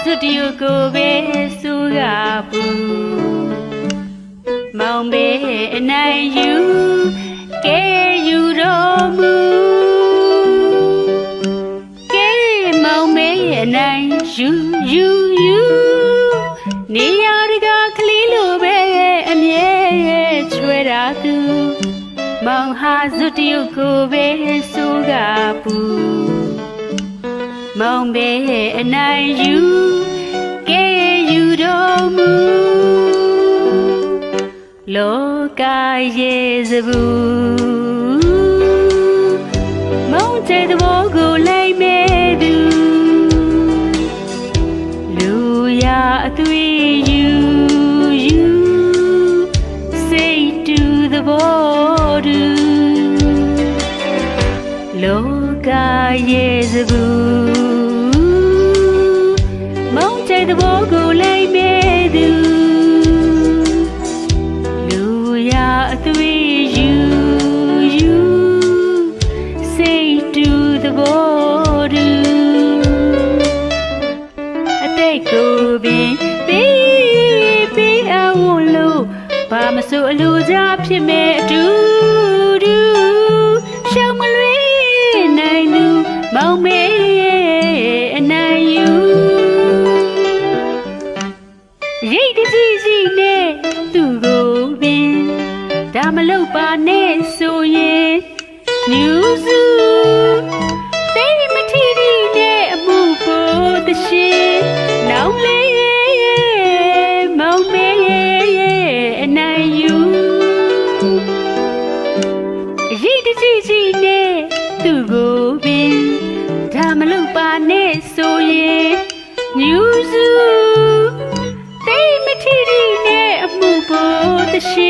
ဇွတ်တရုတ်ကိုပဲစိုးကပူမောင်မေအနိုင်ယူကဲယူတော်မူကဲမောင်မေအနိုင်ယူယူယူနေရတကားကလေးလိုပဲအမြဲချွဲတာသူမောင်ဟာဇွတ်တရုတ်ကိုပဲစိုးကပူ မောင်ပဲအနိုင်ယူကဲယူတော်မူလောကရဲ့စဘူးမောင်ကျတဲ့ဘောကိုလိုက်မဲ့သူလူရအသွေးယူယူစိတ်တူသဘောတူလောကရဲ့စဘူး မောင်ကျတဲ့ဘောကိုလိုက်မဲ့သူလူရအသွေးယူယူစိတ်တူသဘောတူအတိတ်ကိုပင်ပေးပေးအောင်လို့ဘာမဆိုအလိုကြဖြစ်မဲ့အတူတူရှောင်းမလွေးနိုင်သူမောင်မေ ရင်ညူစုသိမထီထီနဲ့အမှုပေါ်တရှ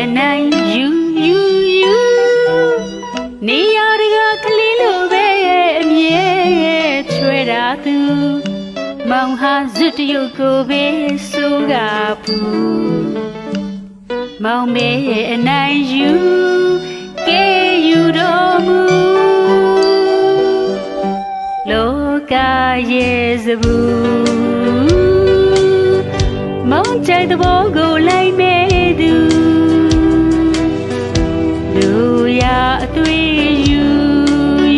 မဲအနိုင်ယူယူယူနေရတကကလေးလိုပဲအမြဲချွဲတာသူမောင်ဟာဇွတ်တရုတ်ကိုပဲစိုးကပူမောင်မဲအနိုင်ယူကဲယူတော်မူလောကရဲ့စဘူးမောင်ကြိုက်တဲ့ဘောကိုလိုက်မဲ့ အသွေးယူ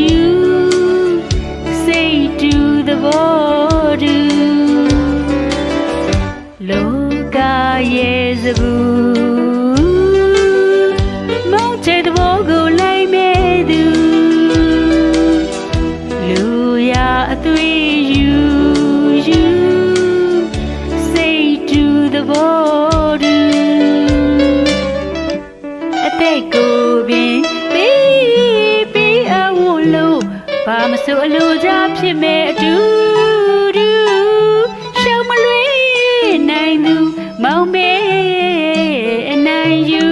ယူစိတ်တူသဘောတူလောကရဲ့စဘူး ကြဖြစ်မဲ့အတူတူရှုံးမလွေနိုင်သူမောင်မဲအနိုင်ယူ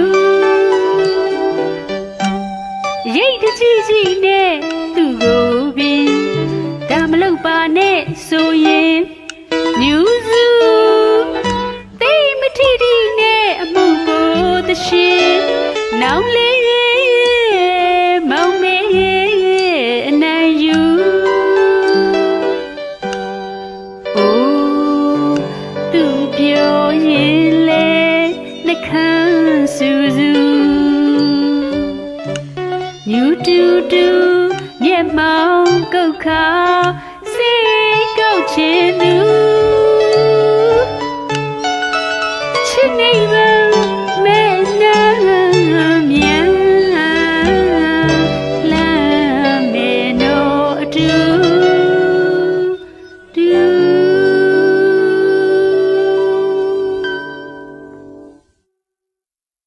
ရိတ်တကြည့်ကြည့်နဲ့သူ့ကိုပင်ဒါမလုပ်ပါနဲ့ဆိုရင်ညူးစုသိမထီထီနဲ့အမှုကိုသရှင်နောင်လေ သူပြောရင်လေနှခမ်းစူးစူးညူတူတူမျက်မှောင်ကုတ်ခါစေးကုတ်ချင်သူ